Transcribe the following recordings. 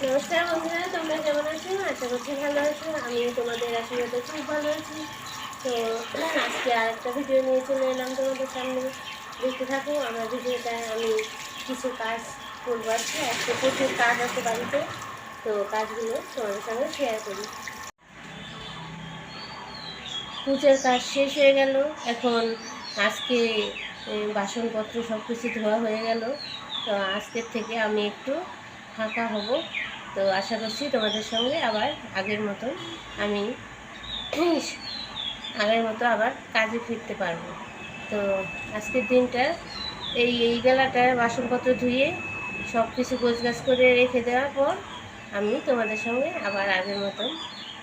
নমস্কার বন্ধুরা, তোমরা কেমন আছো? আশা করছি ভালো আছো। আমি তোমাদের আশীর্বাদে খুব ভালো আছি। তো, আজকে আর একটা ভিডিও নিয়ে চলে এলাম তোমাদের সামনে। দেখতে থাকো, আমার ভিডিওটা আমি কিছু কাজ করব আজকে। আজকে প্রচুর কাজ আছে বাড়িতে। তো, কাজগুলো তোমাদের সঙ্গে শেয়ার করি। পুজোর কাজ শেষ হয়ে গেল। এখন আজকে বাসনপত্র সব কিছু ধোয়া হয়ে গেল। তো, আজকের থেকে আমি একটু ফাঁকা হব। তো আশা করছি তোমাদের সঙ্গে আবার আগের মতন আমি আগের মতো আবার কাজে ফিরতে পারব। তো আজকের দিনটা এই এই বেলাটা বাসনপত্র ধুয়ে সব কিছু গোছগাছ করে রেখে দেওয়ার পর আমি তোমাদের সঙ্গে আবার আগের মতন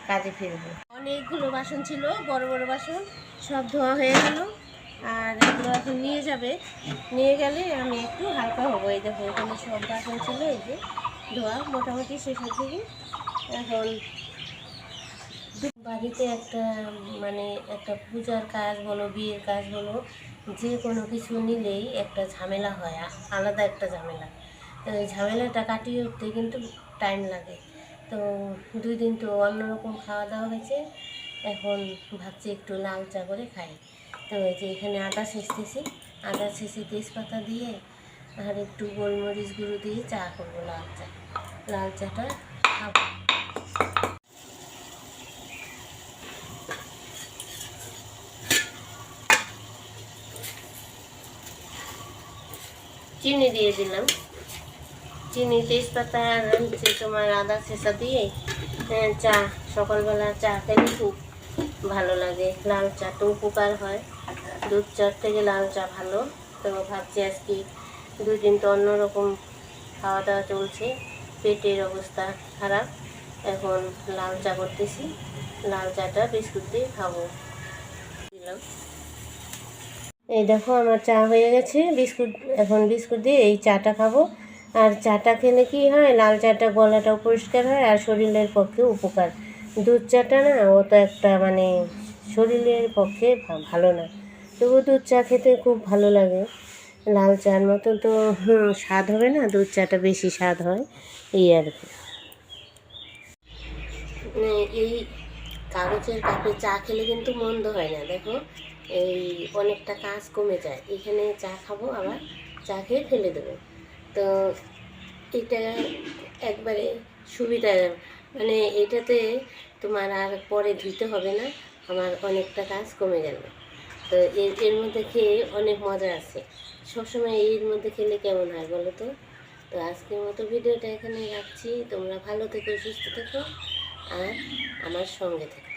কাজে ফিরবো। অনেকগুলো বাসন ছিল, বড় বড় বাসন, সব ধোয়া হয়ে গেল। আর এগুলো এখন নিয়ে যাবে। নিয়ে গেলে আমি একটু হালকা হব। এই দেখো, এখানে সব বাসন ছিল, এই যে। ধোয়া মোটামুটি শেষের দিকে এখন বাড়িতে একটা মানে একটা পূজার কাজ বলো, বিয়ের কাজ বলো, যে কোনো কিছু নিলেই একটা ঝামেলা হয় আলাদা একটা ঝামেলা। তো ঝামেলাটা কাটিয়ে উঠতে কিন্তু টাইম লাগে। তো দুই দিন তো অন্যরকম খাওয়া দাওয়া হয়েছে, এখন ভাবছি একটু লাল চা করে খাই। তো এই যে এখানে আদা ছেঁচতেছি, আদা ছেঁচে তেজপাতা দিয়ে আর একটু গোলমরিচ গুঁড়ো দিয়ে চা করব লাল চা। লাল চাটা খাব। চিনি দিয়ে দিলাম। চিনি তেজপাতা আর হচ্ছে তোমার আদা ছেঁচা দিয়ে হ্যাঁ, চা সকালবেলা চা খেলে খুব ভালো লাগে। লাল চা তো উপকার হয়। দুধ চার থেকে লাল চা ভালো। তো ভাবছি আজকে দুই দিন তো অন্যরকম খাওয়া দাওয়া চলছে, পেটের অবস্থা খারাপ। এখন লাল চা করতেছি, লাল চাটা বিস্কুট দিয়ে খাব। দিলাম। এই দেখো, আমার চা হয়ে গেছে, বিস্কুট, এখন বিস্কুট দিয়ে এই চাটা খাব। আর চাটা খেলে কি হয়, লাল চাটা গলাটাও পরিষ্কার হয় আর শরীরের পক্ষে উপকার। দুধ চাটা না, ও তো একটা মানে শরীরের পক্ষে ভালো না। তবু দুধ চা খেতে খুব ভালো লাগে। লাল চার মতো তো স্বাদ হবে না, দুধ চাটা বেশি স্বাদ হয়, এই আর কি। মানে এই কাগজের কাপে চা খেলে কিন্তু মন্দ হয় না, দেখো। এই অনেকটা কাজ কমে যায়, এখানে চা খাব, আবার চা খেয়ে ফেলে দেবো। তো এটা একবারে সুবিধা মানে এটাতে তোমার আর পরে ধুইতে হবে না, আমার অনেকটা কাজ কমে গেল। তো এর এর মধ্যে খেয়ে অনেক মজা আছে। সবসময় এর মধ্যে খেলে কেমন হয় বলো তো? তো আজকের মতো ভিডিওটা এখানে রাখছি। তোমরা ভালো থেকো, সুস্থ থেকো, আর আমার সঙ্গে থেকো।